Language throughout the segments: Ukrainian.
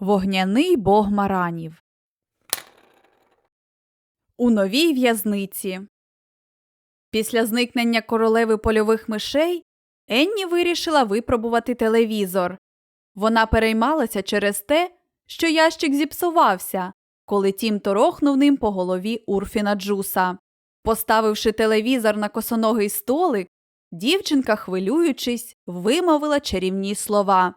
Вогняний бог маранів. У новій в'язниці. Після зникнення королеви польових мишей Енні вирішила випробувати телевізор. Вона переймалася через те, що ящик зіпсувався, коли тім торохнув ним по голові Урфіна Джуса. Поставивши телевізор на косоногий столик, дівчинка, хвилюючись, вимовила чарівні слова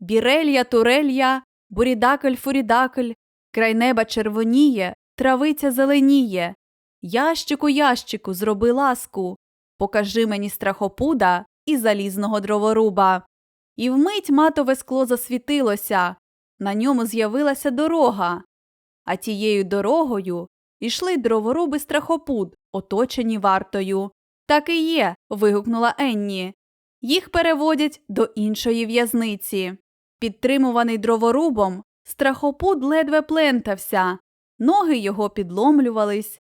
Бірелья, турелья, бурідакль, фурідакль, край неба червоніє, травиця зеленіє. Ящику, ящику, зроби ласку, покажи мені страхопуда і залізного дроворуба. І вмить матове скло засвітилося, на ньому з'явилася дорога. А тією дорогою йшли дроворуби страхопуд, оточені вартою. Так і є. вигукнула Енні. Їх переводять до іншої в'язниці. Підтримуваний дроворубом, страхопуд ледве плентався, ноги його підломлювались,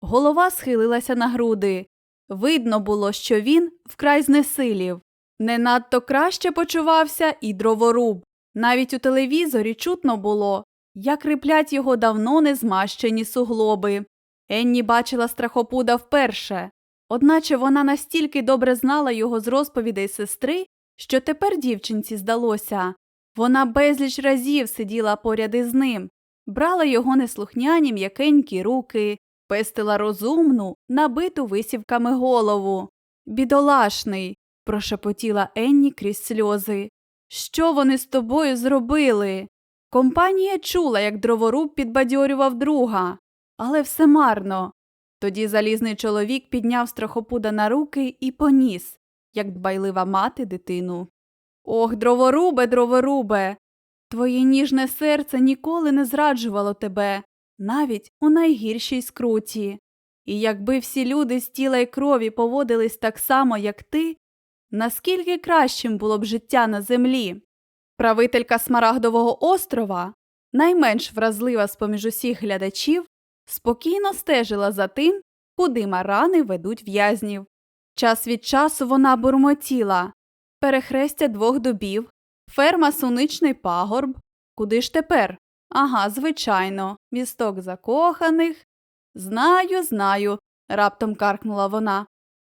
голова схилилася на груди. Видно було, що він вкрай знесилів. Не надто краще почувався і дроворуб. Навіть у телевізорі чутно було, як риплять його давно не змащені суглоби. Енні бачила страхопуда вперше, одначе вона настільки добре знала його з розповідей сестри, що тепер дівчинці здалося. Вона безліч разів сиділа поряд із ним, брала його неслухняні м'якенькі руки, пестила розумну, набиту висівками голову. Бідолашний, прошепотіла Енні крізь сльози. Що вони з тобою зробили? Компанія чула, як дроворуб підбадьорював друга, але все марно. Тоді залізний чоловік підняв страхопуда на руки і поніс, як дбайлива мати дитину. Ох, дроворубе, дроворубе, твоє ніжне серце ніколи не зраджувало тебе, навіть у найгіршій скруті. І якби всі люди з тіла й крові поводились так само, як ти, наскільки кращим було б життя на землі. Правителька Смарагдового острова, найменш вразлива з поміж усіх глядачів, спокійно стежила за тим, куди марани ведуть в'язнів. Час від часу вона бурмотіла перехрестя двох дубів, ферма Суничний пагорб. Куди ж тепер? Ага, звичайно, місток закоханих. Знаю, знаю, раптом каркнула вона.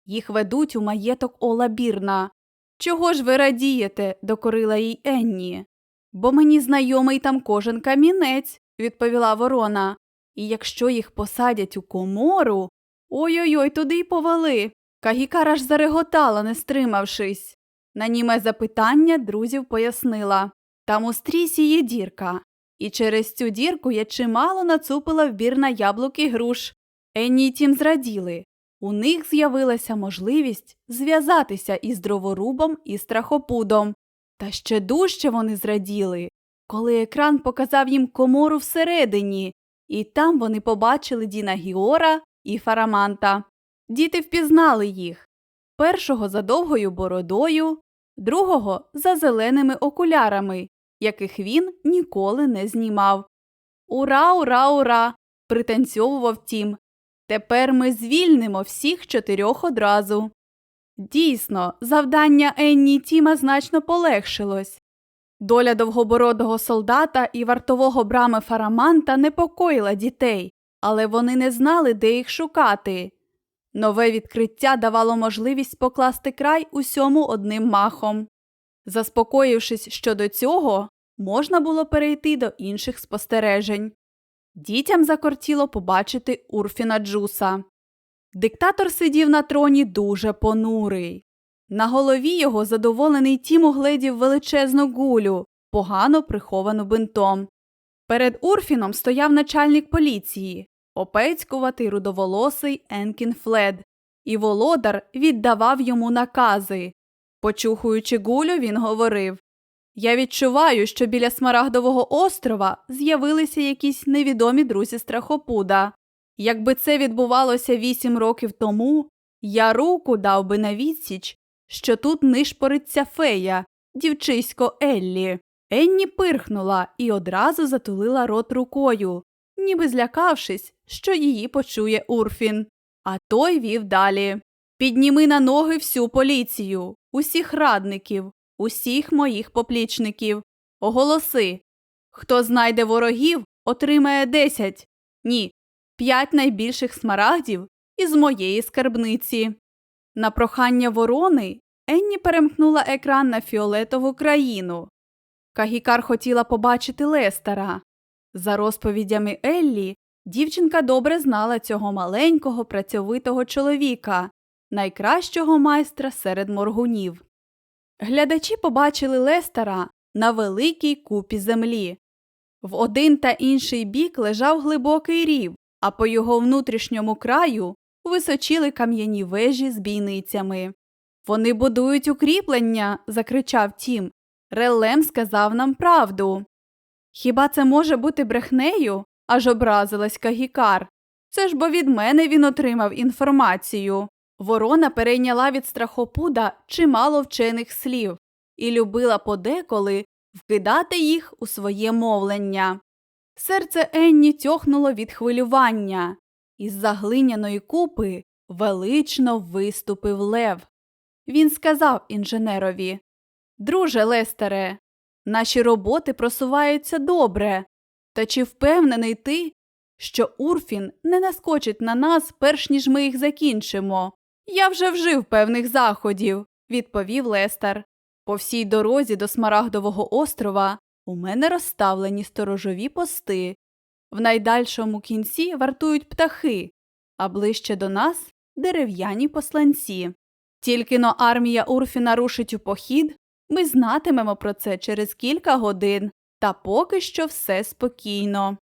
Їх ведуть у маєток Ола Бірна. Чого ж ви радієте? докорила їй Енні. Бо мені знайомий там кожен камінець, відповіла ворона. І якщо їх посадять у комору. Ой ой ой, туди й повели. Кагікар аж зареготала, не стримавшись. На німе запитання друзів пояснила там у стрісі є дірка, і через цю дірку я чимало нацупила в бір на яблук і груш. Енні тім зраділи. У них з'явилася можливість зв'язатися із дроворубом і страхопудом. Та ще дужче вони зраділи, коли екран показав їм комору всередині, і там вони побачили Діна Гіора і Фараманта. Діти впізнали їх першого за довгою бородою, другого за зеленими окулярами, яких він ніколи не знімав. Ура, ура, ура! пританцьовував тім. Тепер ми звільнимо всіх чотирьох одразу. Дійсно, завдання Енні Тіма значно полегшилось. Доля довгобородого солдата і вартового брами Фараманта непокоїла дітей, але вони не знали, де їх шукати. Нове відкриття давало можливість покласти край усьому одним махом. Заспокоївшись щодо цього, можна було перейти до інших спостережень. Дітям закортіло побачити Урфіна Джуса. Диктатор сидів на троні дуже понурий. На голові його задоволений тім угледів величезну гулю, погано приховану бинтом. Перед Урфіном стояв начальник поліції, опецькуватий рудоволосий Енкін Флед, і володар віддавав йому накази. Почухуючи гулю, він говорив Я відчуваю, що біля Смарагдового острова з'явилися якісь невідомі друзі страхопуда. Якби це відбувалося вісім років тому, я руку дав би на відсіч, що тут нишпориться фея, дівчисько Еллі. Енні пирхнула і одразу затулила рот рукою, ніби злякавшись, що її почує Урфін. А той вів далі Підніми на ноги всю поліцію, усіх радників, усіх моїх поплічників. Оголоси Хто знайде ворогів, отримає 10, ні, 5 найбільших смарагдів із моєї скарбниці. На прохання ворони Енні перемкнула екран на фіолетову країну. Кагікар хотіла побачити Лестера. За розповідями Еллі, дівчинка добре знала цього маленького працьовитого чоловіка, найкращого майстра серед моргунів. Глядачі побачили Лестера на великій купі землі. В один та інший бік лежав глибокий рів, а по його внутрішньому краю височили кам'яні вежі з бійницями. Вони будують укріплення, закричав Тім. Релем сказав нам правду. Хіба це може бути брехнею? аж образилась Кагікар. Це ж бо від мене він отримав інформацію. Ворона перейняла від страхопуда чимало вчених слів і любила подеколи вкидати їх у своє мовлення. Серце Енні тьохнуло від хвилювання, із заглиняної купи велично виступив лев. Він сказав інженерові Друже Лестере, наші роботи просуваються добре. Та чи впевнений ти, що Урфін не наскочить на нас, перш ніж ми їх закінчимо? Я вже вжив певних заходів, відповів Лестер. По всій дорозі до Смарагдового острова у мене розставлені сторожові пости. В найдальшому кінці вартують птахи, а ближче до нас дерев'яні посланці. Тільки но армія Урфіна рушить у похід, ми знатимемо про це через кілька годин, та поки що все спокійно.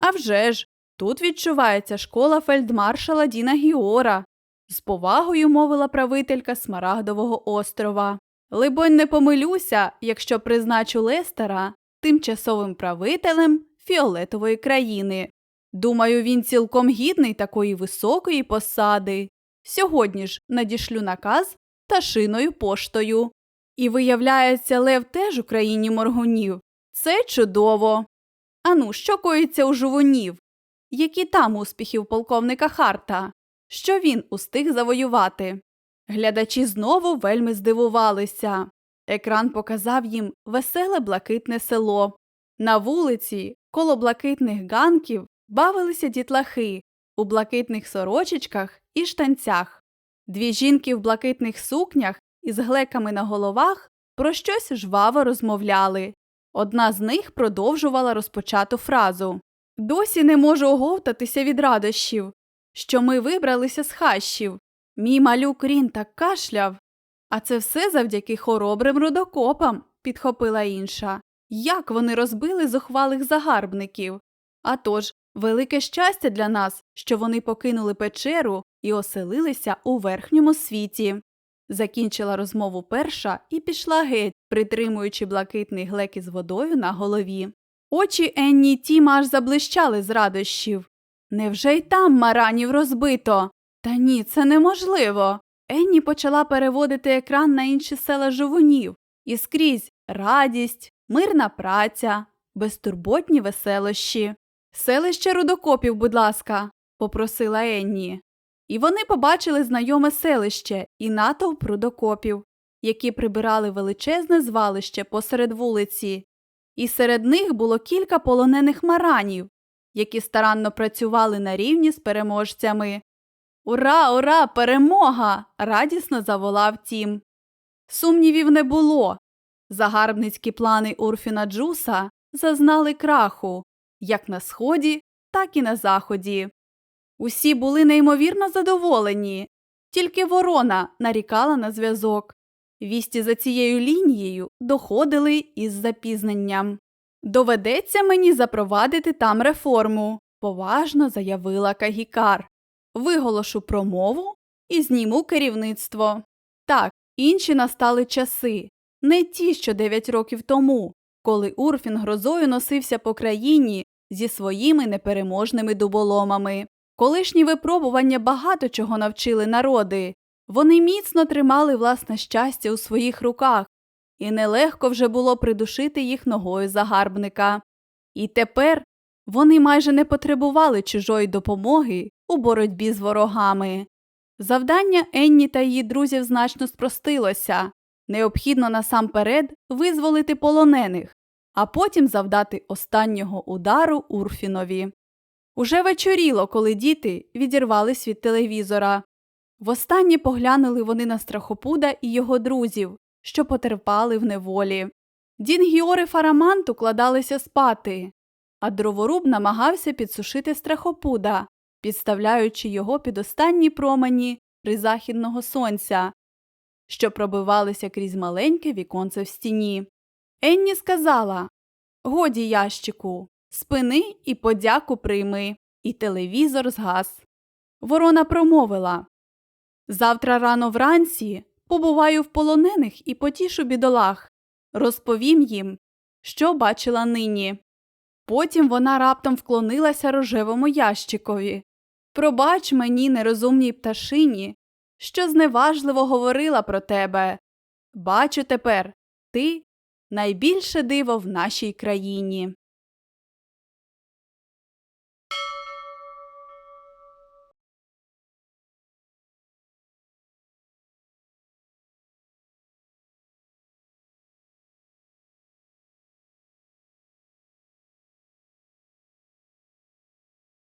А вже ж, тут відчувається школа фельдмаршала Діна Гіора, з повагою мовила правителька Смарагдового острова. Либонь, не помилюся, якщо призначу Лестера тимчасовим правителем фіолетової країни. Думаю, він цілком гідний такої високої посади. Сьогодні ж надішлю наказ та шиною поштою. І виявляється, Лев теж у країні моргунів. Це чудово. Ану, що коїться у жовунів? Які там успіхи у полковника Харта? Що він устиг завоювати? Глядачі знову вельми здивувалися. Екран показав їм веселе блакитне село. На вулиці, коло блакитних ганків, бавилися дітлахи у блакитних сорочечках і штанцях. Дві жінки в блакитних сукнях із глеками на головах про щось жваво розмовляли. Одна з них продовжувала розпочату фразу Досі не можу оговтатися від радощів, що ми вибралися з хащів. Мій малюк Рін так кашляв. А це все завдяки хоробрим рудокопам, підхопила інша. Як вони розбили зухвалих загарбників? А тож, велике щастя для нас, що вони покинули печеру і оселилися у верхньому світі. Закінчила розмову перша і пішла геть, притримуючи блакитний глек із водою на голові. Очі Енні й Тіма аж заблищали з радощів. Невже й там маранів розбито? Та ні, це неможливо. Енні почала переводити екран на інші села жовунів і скрізь радість, мирна праця, безтурботні веселощі. Селище рудокопів, будь ласка, попросила Енні. І вони побачили знайоме селище і натовп рудокопів, які прибирали величезне звалище посеред вулиці. І серед них було кілька полонених маранів, які старанно працювали на рівні з переможцями. Ура, ура, перемога! радісно заволав Тім. Сумнівів не було. Загарбницькі плани Урфіна Джуса зазнали краху як на сході, так і на заході. Усі були неймовірно задоволені, тільки ворона нарікала на зв'язок. Вісті за цією лінією доходили із запізненням. Доведеться мені запровадити там реформу, поважно заявила Кагікар. Виголошу промову і зніму керівництво. Так, інші настали часи, не ті, що дев'ять років тому, коли Урфін грозою носився по країні зі своїми непереможними дуболомами. Колишні випробування багато чого навчили народи. Вони міцно тримали власне щастя у своїх руках, і нелегко вже було придушити їх ногою загарбника. І тепер вони майже не потребували чужої допомоги у боротьбі з ворогами. Завдання Енні та її друзів значно спростилося необхідно насамперед визволити полонених. а потім завдати останнього удару Урфінові. Уже вечоріло, коли діти відірвались від телевізора. Востаннє поглянули вони на страхопуда і його друзів, що потерпали в неволі. Дін Гіор і Фарамант укладалися спати, а дроворуб намагався підсушити страхопуда, підставляючи його під останні промені призахідного сонця, що пробивалися крізь маленьке віконце в стіні. Енні сказала Годі, ящику, спини і подяку прийми, і телевізор згас. Ворона промовила Завтра рано вранці побуваю в полонених і потішу бідолах, розповім їм, що бачила нині. Потім вона раптом вклонилася рожевому ящикові. Пробач мені, нерозумній пташині, що зневажливо говорила про тебе. Бачу тепер, ти найбільше диво в нашій країні.